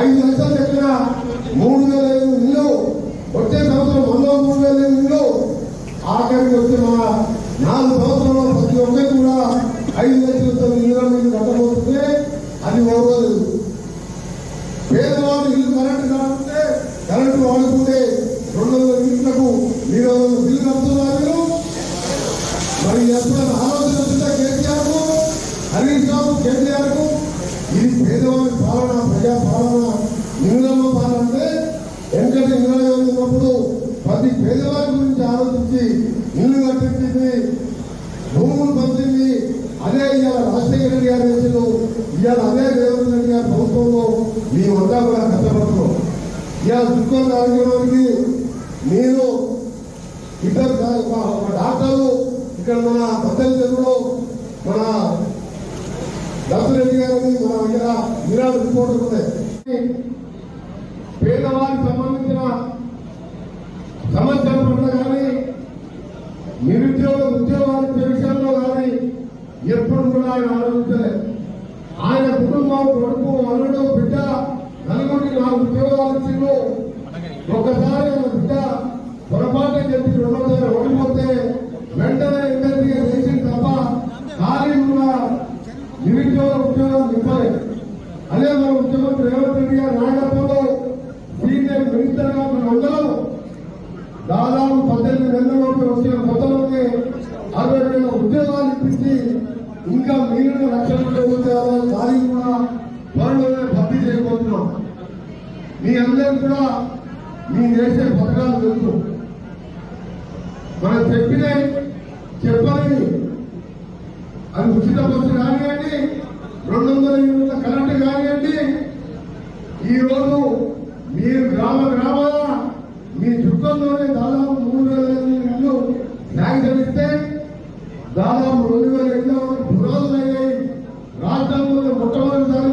ఐదు లక్షలు చెప్పిన మూడు వేల ఐదు ఇల్లు వచ్చే సంవత్సరం వంద మూడు వేల ఐదు ఇల్లు ఆఖరికి వచ్చిన నాలుగు సంవత్సరంలో ప్రతి ఒక్కరికి కూడా ఐదు లక్షలతో ఇల్లు మీరు కట్టబోతుంటే అది ఓర్వలేదు పేదవాళ్ళు ఇల్లు కరెంటు కాకుంటే కరెంటు వాడుకుంటే రెండు వందల యూనిట్లకు మీరు బిల్లు కడుతున్నారు ఇది పాలన ప్రజా పాలన ఇంగ్లమ్మ పాలన అంటే వెంకట ఇంగ్లాండ్ ఉన్నప్పుడు ప్రతి పేదవారి గురించి ఆలోచించి ఇల్లు కట్టించింది భూములు పంచింది. అదే ఇవాళ రాజశేఖర రెడ్డి గారు చేసిండు. ఇవాళ అదే రేవంత్ రెడ్డి గారి ప్రభుత్వంలో మేమంతా కూడా కష్టపడుతున్నాం. ఇవాళ దుఃఖం రాజకీయానికి మీరు ఇద్దరు డాక్టర్లు ఇక్కడ మన పద్దెనిమిది మన దత్తరెడ్డి గారిని మన ఇక్కడ విరాట్ రిపోర్ట్ పేదవారికి సంబంధించిన సమస్యల పట్ల కానీ నిరుద్యోగ ఉద్యోగాల విషయంలో కానీ ఎప్పుడు కూడా ఆయన ఆలోచించలేదు ఆయన కుటుంబం కొడుకు అల్లుడు బిడ్డ నలుగురికి నాలుగు ఉద్యోగాలు ఇచ్చిండు. ఒకసారి ముఖ్యమంత్రి రేవంత్ రెడ్డి గారి నాయకత్వంలో సీనియర్ మినిస్టర్గా మనం అందరం దాదాపు పద్దెనిమిది నెలల లోపు వచ్చిన కొత్తలోనే అరవై వేల ఉద్యోగాలు ఇప్పించి ఇంకా మిగిలిన లక్షల ఉద్యోగాలు ఖాళీ కూడా త్వరలోనే భర్తీ చేయబోతున్నాం. మీ అందరూ కూడా మీ చేసే పథకాలు తెలుసు. మనం చెప్పినవి చెప్పని అది ఉచిత బస్సు ఈరోజు మీరు గ్రామ గ్రామాల మీ చుట్టంలోనే దాదాపు మూడు వేల ఇళ్ళు శాంక్షన్ ఇస్తే దాదాపు రెండు వేల ఇళ్ళు పురాణులయ్యాయి రాష్ట్రంలో మొట్టమొదటిసారి